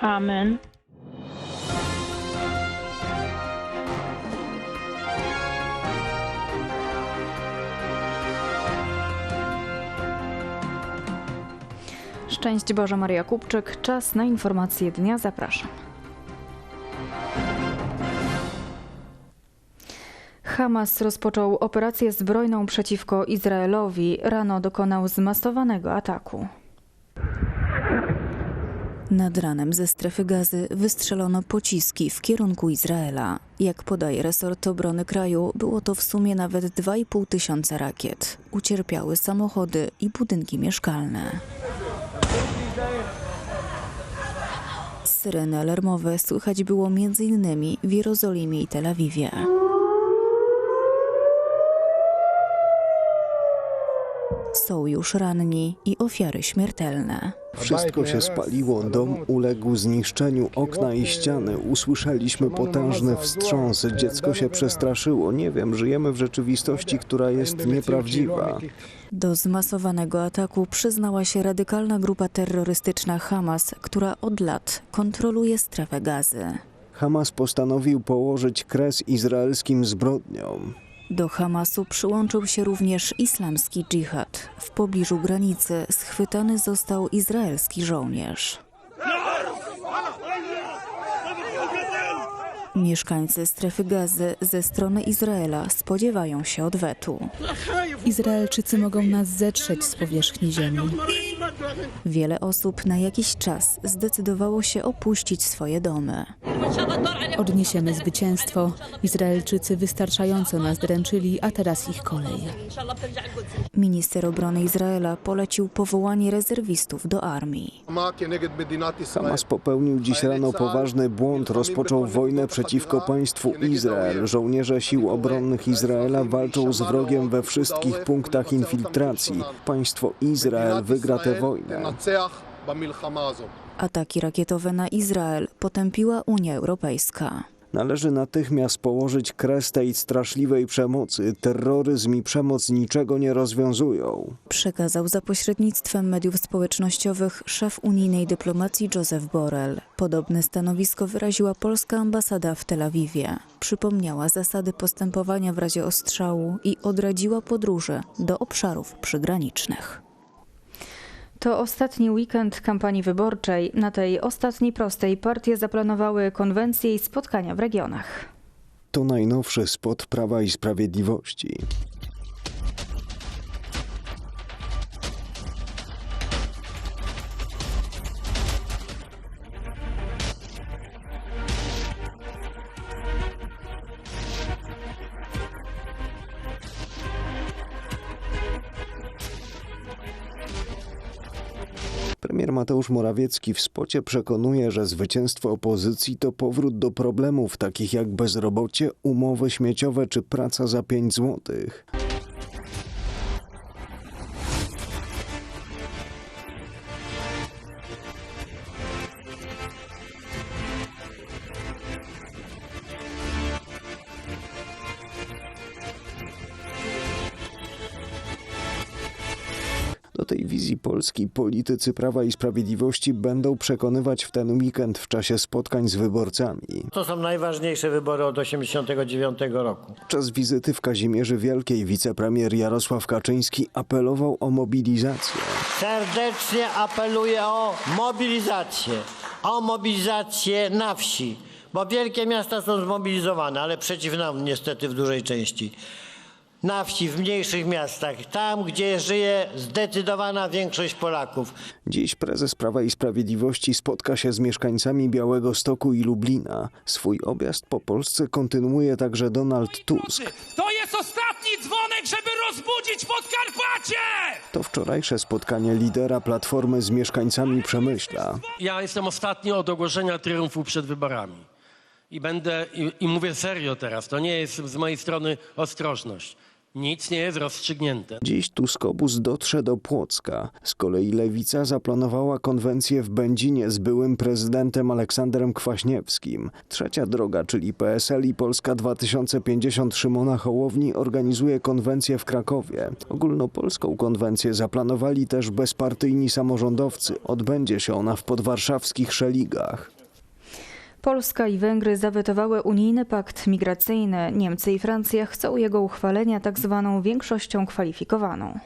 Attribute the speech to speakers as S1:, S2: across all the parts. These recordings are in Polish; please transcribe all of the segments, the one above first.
S1: Amen.
S2: Szczęść Boże Maria Kupczyk. Czas na informacje dnia. Zapraszam. Hamas rozpoczął operację zbrojną przeciwko Izraelowi. Rano dokonał zmasowanego ataku. Nad ranem ze strefy gazy wystrzelono pociski w kierunku Izraela. Jak podaje resort obrony kraju, było to w sumie nawet 2,5 tysiąca rakiet. Ucierpiały samochody i budynki mieszkalne. Syreny alarmowe słychać było m.in. w Jerozolimie i Tel Awiwie. Są już ranni i ofiary śmiertelne.
S3: Wszystko się spaliło, dom uległ zniszczeniu, okna i ściany. Usłyszeliśmy potężny wstrząs, dziecko się przestraszyło. Nie wiem, żyjemy w rzeczywistości, która jest nieprawdziwa.
S2: Do zmasowanego ataku przyznała się radykalna grupa terrorystyczna Hamas, która od lat kontroluje strefę gazy.
S3: Hamas postanowił położyć kres izraelskim zbrodniom.
S2: Do Hamasu przyłączył się również islamski dżihad. W pobliżu granicy schwytany został izraelski żołnierz. Mieszkańcy strefy gazy ze strony Izraela spodziewają się odwetu.
S4: Izraelczycy mogą nas zetrzeć z powierzchni ziemi.
S2: Wiele osób na jakiś czas zdecydowało się opuścić swoje domy.
S4: Odniesiemy zwycięstwo. Izraelczycy wystarczająco nas dręczyli, a teraz ich kolej.
S2: Minister obrony Izraela polecił powołanie rezerwistów do armii.
S3: Hamas popełnił dziś rano poważny błąd, rozpoczął wojnę przeciwko państwu Izrael. Żołnierze sił obronnych Izraela walczą z wrogiem we wszystkich punktach infiltracji. Państwo Izrael wygra tę wojnę.
S2: Ataki rakietowe na Izrael potępiła Unia Europejska.
S3: Należy natychmiast położyć kres tej straszliwej przemocy. Terroryzm i przemoc niczego nie rozwiązują.
S2: Przekazał za pośrednictwem mediów społecznościowych szef unijnej dyplomacji Joseph Borrell. Podobne stanowisko wyraziła polska ambasada w Tel Awiwie. Przypomniała zasady postępowania w razie ostrzału i odradziła podróże do obszarów przygranicznych. To ostatni weekend kampanii wyborczej. Na tej ostatniej prostej partie zaplanowały konwencje i spotkania w regionach.
S3: To najnowszy spot Prawa i Sprawiedliwości. Premier Mateusz Morawiecki w spocie przekonuje, że zwycięstwo opozycji to powrót do problemów takich jak bezrobocie, umowy śmieciowe czy praca za 5 złotych. Tej wizji Polski politycy Prawa i Sprawiedliwości będą przekonywać w ten weekend w czasie spotkań z wyborcami.
S5: To są najważniejsze wybory od 1989 roku.
S3: Podczas wizyty w Kazimierzy Wielkiej wicepremier Jarosław Kaczyński apelował o mobilizację.
S5: Serdecznie apeluję o mobilizację. O mobilizację na wsi. Bo wielkie miasta są zmobilizowane, ale przeciw nam niestety w dużej części. Na wsi, w mniejszych miastach, tam gdzie żyje zdecydowana większość Polaków.
S3: Dziś prezes Prawa i Sprawiedliwości spotka się z mieszkańcami Białego Stoku i Lublina. Swój objazd po Polsce kontynuuje także Donald Tusk.
S6: To jest ostatni dzwonek, żeby rozbudzić Podkarpacie!
S3: To wczorajsze spotkanie lidera Platformy z mieszkańcami Przemyśla.
S7: Ja jestem ostatni od ogłoszenia triumfu przed wyborami. I będę, i, i mówię serio teraz, to nie jest z mojej strony ostrożność. Nic nie jest rozstrzygnięte.
S3: Dziś Tuskobus dotrze do Płocka. Z kolei Lewica zaplanowała konwencję w Będzinie z byłym prezydentem Aleksandrem Kwaśniewskim. Trzecia droga, czyli PSL i Polska 2050 Szymona Hołowni organizuje konwencję w Krakowie. Ogólnopolską konwencję zaplanowali też bezpartyjni samorządowcy. Odbędzie się ona w podwarszawskich Szeligach.
S2: Polska i Węgry zawetowały unijny pakt migracyjny. Niemcy i Francja chcą jego uchwalenia tak zwaną większością kwalifikowaną.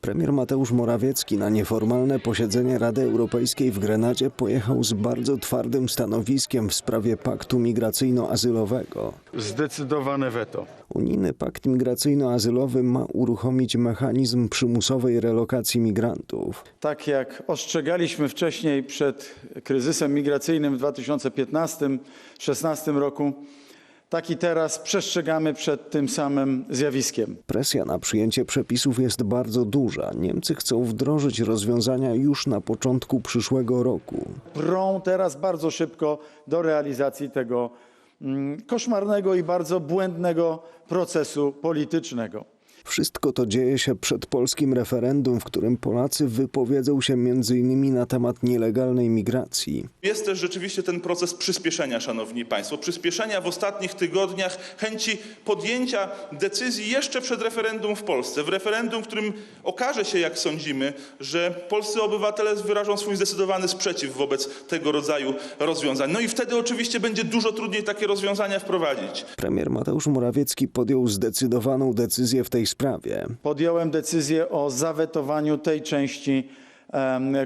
S3: Premier Mateusz Morawiecki na nieformalne posiedzenie Rady Europejskiej w Grenadzie pojechał z bardzo twardym stanowiskiem w sprawie paktu migracyjno-azylowego.
S1: Zdecydowane weto.
S3: Unijny pakt migracyjno-azylowy ma uruchomić mechanizm przymusowej relokacji migrantów.
S1: Tak jak ostrzegaliśmy wcześniej przed kryzysem migracyjnym w 2015-16 roku, tak i teraz przestrzegamy przed tym samym zjawiskiem.
S3: Presja na przyjęcie przepisów jest bardzo duża. Niemcy chcą wdrożyć rozwiązania już na początku przyszłego roku.
S1: Prą teraz bardzo szybko do realizacji tego mm, koszmarnego i bardzo błędnego procesu politycznego.
S3: Wszystko to dzieje się przed polskim referendum, w którym Polacy wypowiedzą się m.in. na temat nielegalnej migracji.
S8: Jest też rzeczywiście ten proces przyspieszenia, szanowni państwo, przyspieszenia w ostatnich tygodniach chęci podjęcia decyzji jeszcze przed referendum w Polsce. W referendum, w którym okaże się, jak sądzimy, że polscy obywatele wyrażą swój zdecydowany sprzeciw wobec tego rodzaju rozwiązań. No i wtedy oczywiście będzie dużo trudniej takie rozwiązania wprowadzić.
S3: Premier Mateusz Morawiecki podjął zdecydowaną decyzję w tej sprawie.
S1: Podjąłem decyzję o zawetowaniu tej części,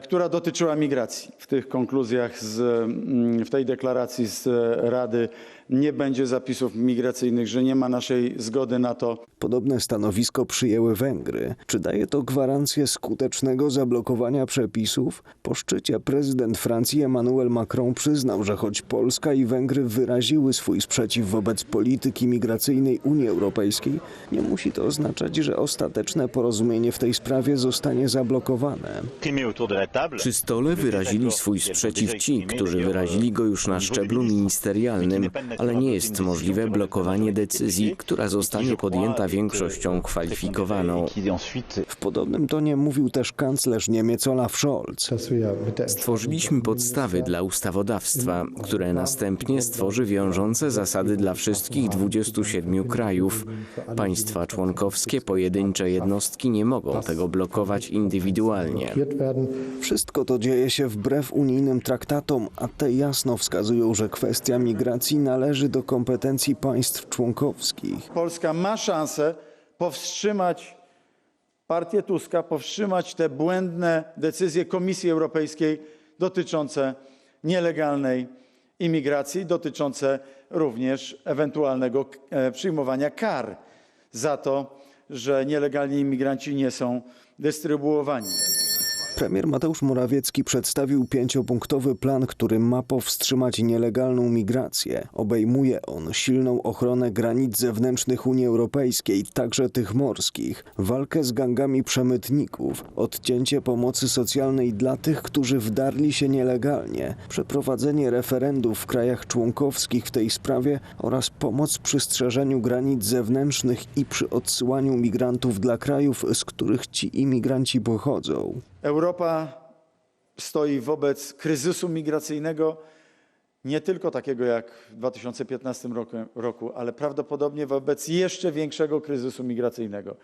S1: która dotyczyła migracji. W tych konkluzjach, z, mm, w tej deklaracji z Rady nie będzie zapisów migracyjnych, że nie ma naszej zgody na to,
S3: Podobne stanowisko przyjęły Węgry. Czy daje to gwarancję skutecznego zablokowania przepisów? Po szczycie prezydent Francji Emmanuel Macron przyznał, że choć Polska i Węgry wyraziły swój sprzeciw wobec polityki migracyjnej Unii Europejskiej, nie musi to oznaczać, że ostateczne porozumienie w tej sprawie zostanie zablokowane.
S9: Przy stole wyrazili swój sprzeciw ci, którzy wyrazili go już na szczeblu ministerialnym, ale nie jest możliwe blokowanie decyzji, która zostanie podjęta większością kwalifikowaną.
S3: W podobnym tonie mówił też kanclerz Niemiec Olaf Scholz.
S9: Stworzyliśmy podstawy dla ustawodawstwa, które następnie stworzy wiążące zasady dla wszystkich 27 krajów. Państwa członkowskie, pojedyncze jednostki nie mogą tego blokować indywidualnie.
S3: Wszystko to dzieje się wbrew unijnym traktatom, a te jasno wskazują, że kwestia migracji należy do kompetencji państw członkowskich.
S1: Polska ma szansę powstrzymać partię Tuska, powstrzymać te błędne decyzje Komisji Europejskiej dotyczące nielegalnej imigracji, dotyczące również ewentualnego e, przyjmowania kar za to, że nielegalni imigranci nie są dystrybuowani.
S3: Premier Mateusz Morawiecki przedstawił pięciopunktowy plan, który ma powstrzymać nielegalną migrację. Obejmuje on silną ochronę granic zewnętrznych Unii Europejskiej, także tych morskich, walkę z gangami przemytników, odcięcie pomocy socjalnej dla tych, którzy wdarli się nielegalnie, przeprowadzenie referendów w krajach członkowskich w tej sprawie oraz pomoc przy strzeżeniu granic zewnętrznych i przy odsyłaniu migrantów dla krajów, z których ci imigranci pochodzą.
S1: Europa stoi wobec kryzysu migracyjnego nie tylko takiego jak w 2015 roku, roku, ale prawdopodobnie wobec jeszcze większego kryzysu migracyjnego.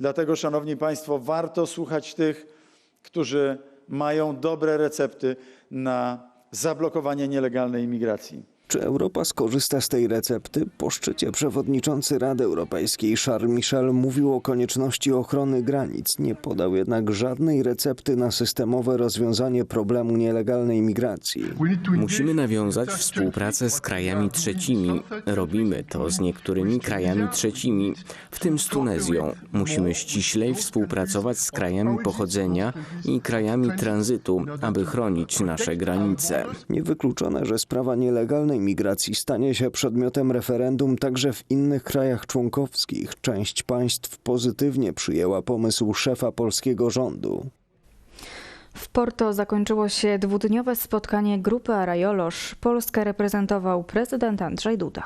S1: Dlatego, Szanowni Państwo, warto słuchać tych, którzy mają dobre recepty na zablokowanie nielegalnej imigracji.
S3: Czy Europa skorzysta z tej recepty? Po szczycie przewodniczący Rady Europejskiej Charles Michel mówił o konieczności ochrony granic. Nie podał jednak żadnej recepty na systemowe rozwiązanie problemu nielegalnej migracji.
S9: Musimy nawiązać współpracę z krajami trzecimi. Robimy to z niektórymi krajami trzecimi, w tym z Tunezją. Musimy ściślej współpracować z krajami pochodzenia i krajami tranzytu, aby chronić nasze granice.
S3: Niewykluczone, że sprawa nielegalnej migracji stanie się przedmiotem referendum także w innych krajach członkowskich. Część państw pozytywnie przyjęła pomysł szefa polskiego rządu.
S2: W Porto zakończyło się dwudniowe spotkanie grupy Arajolosz. Polskę reprezentował prezydent Andrzej Duda.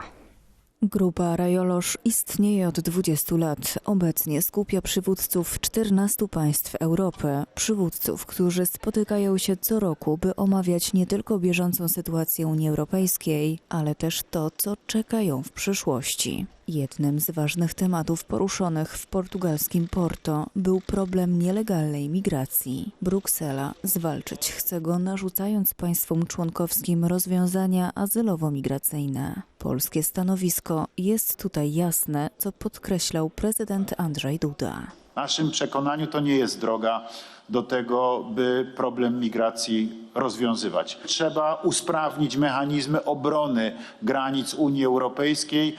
S2: Grupa Rajolosz istnieje od 20 lat. Obecnie skupia przywódców 14 państw Europy. Przywódców, którzy spotykają się co roku, by omawiać nie tylko bieżącą sytuację Unii Europejskiej, ale też to, co czekają w przyszłości. Jednym z ważnych tematów poruszonych w portugalskim Porto był problem nielegalnej migracji. Bruksela zwalczyć chce go, narzucając państwom członkowskim rozwiązania azylowo-migracyjne. Polskie stanowisko jest tutaj jasne, co podkreślał prezydent Andrzej Duda.
S10: W naszym przekonaniu to nie jest droga do tego, by problem migracji rozwiązywać. Trzeba usprawnić mechanizmy obrony granic Unii Europejskiej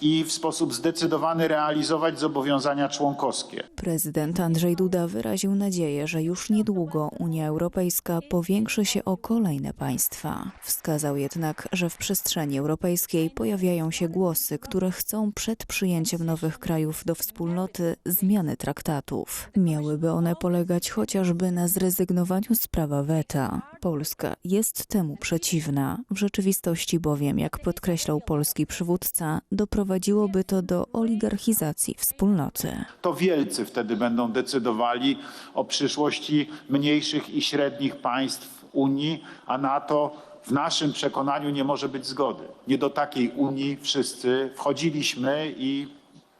S10: i w sposób zdecydowany realizować zobowiązania członkowskie.
S2: Prezydent Andrzej Duda wyraził nadzieję, że już niedługo Unia Europejska powiększy się o kolejne państwa. Wskazał jednak, że w przestrzeni europejskiej pojawiają się głosy, które chcą przed przyjęciem nowych krajów do wspólnoty zmiany traktatów. Miałyby one polegać chociażby na zrezygnowaniu z prawa weta. Polska jest temu przeciwna. W rzeczywistości bowiem, jak podkreślał polski przywódca, doprowadziłoby to do oligarchizacji wspólnoty.
S10: To wielcy wtedy będą decydowali o przyszłości mniejszych i średnich państw Unii, a na to w naszym przekonaniu nie może być zgody. Nie do takiej Unii wszyscy wchodziliśmy i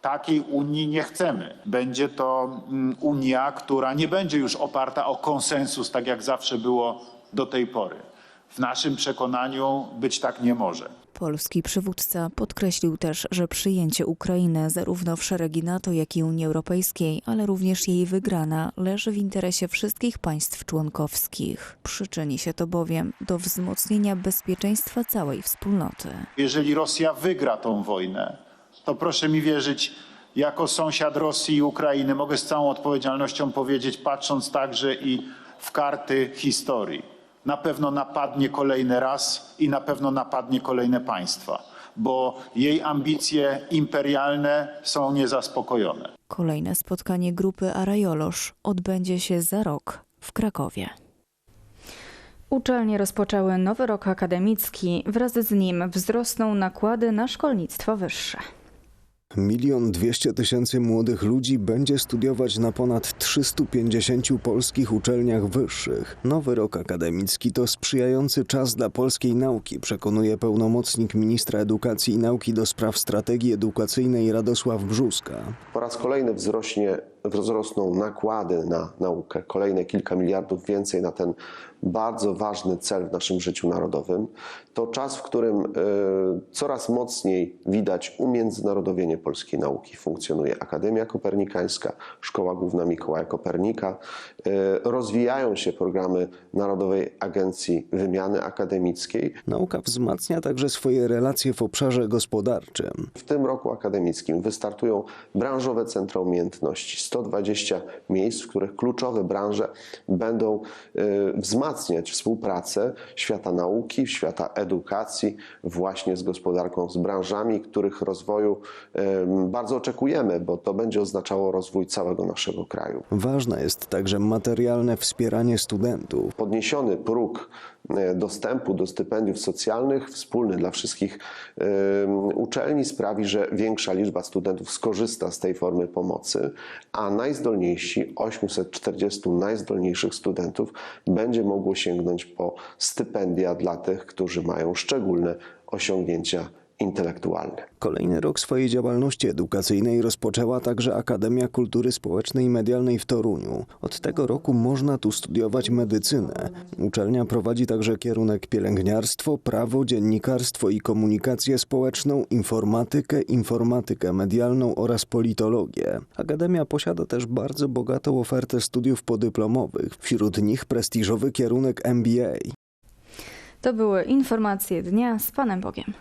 S10: takiej Unii nie chcemy. Będzie to mm, Unia, która nie będzie już oparta o konsensus, tak jak zawsze było do tej pory. W naszym przekonaniu być tak nie może.
S2: Polski przywódca podkreślił też, że przyjęcie Ukrainy zarówno w szeregi NATO, jak i Unii Europejskiej, ale również jej wygrana leży w interesie wszystkich państw członkowskich. Przyczyni się to bowiem do wzmocnienia bezpieczeństwa całej wspólnoty.
S10: Jeżeli Rosja wygra tą wojnę, to proszę mi wierzyć, jako sąsiad Rosji i Ukrainy mogę z całą odpowiedzialnością powiedzieć, patrząc także i w karty historii. Na pewno napadnie kolejny raz i na pewno napadnie kolejne państwa, bo jej ambicje imperialne są niezaspokojone.
S2: Kolejne spotkanie grupy Arajolosz odbędzie się za rok w Krakowie.
S11: Uczelnie rozpoczęły nowy rok akademicki. Wraz z nim wzrosną nakłady na szkolnictwo wyższe.
S3: Milion dwieście tysięcy młodych ludzi będzie studiować na ponad 350 polskich uczelniach wyższych. Nowy rok akademicki to sprzyjający czas dla polskiej nauki, przekonuje pełnomocnik ministra edukacji i nauki do spraw strategii edukacyjnej Radosław Brzuska.
S12: Po raz kolejny wzrośnie, wzrosną nakłady na naukę, kolejne kilka miliardów więcej na ten bardzo ważny cel w naszym życiu narodowym. To czas, w którym y, coraz mocniej widać umiędzynarodowienie polskiej nauki. Funkcjonuje Akademia Kopernikańska, Szkoła Główna Mikołaja Kopernika. Y, rozwijają się programy Narodowej Agencji Wymiany Akademickiej.
S3: Nauka wzmacnia także swoje relacje w obszarze gospodarczym.
S12: W tym roku akademickim wystartują branżowe centra umiejętności. 120 miejsc, w których kluczowe branże będą y, wzmacniać współpracę świata nauki, świata edukacji właśnie z gospodarką, z branżami, których rozwoju y, bardzo oczekujemy, bo to będzie oznaczało rozwój całego naszego kraju.
S3: Ważne jest także materialne wspieranie studentów.
S12: Podniesiony próg y, dostępu do stypendiów socjalnych, wspólny dla wszystkich uczelni, sprawi, że większa liczba studentów skorzysta z tej formy pomocy, a najzdolniejsi, 840 najzdolniejszych studentów, będzie mogło sięgnąć po stypendia dla tych, którzy mają szczególne osiągnięcia intelektualne.
S3: Kolejny rok swojej działalności edukacyjnej rozpoczęła także Akademia Kultury Społecznej i Medialnej w Toruniu. Od tego roku można tu studiować medycynę. Uczelnia prowadzi także kierunek pielęgniarstwo, prawo, dziennikarstwo i komunikację społeczną, informatykę, informatykę medialną oraz politologię. Akademia posiada też bardzo bogatą ofertę studiów podyplomowych, wśród nich prestiżowy kierunek MBA.
S11: To były informacje dnia z Panem Bogiem.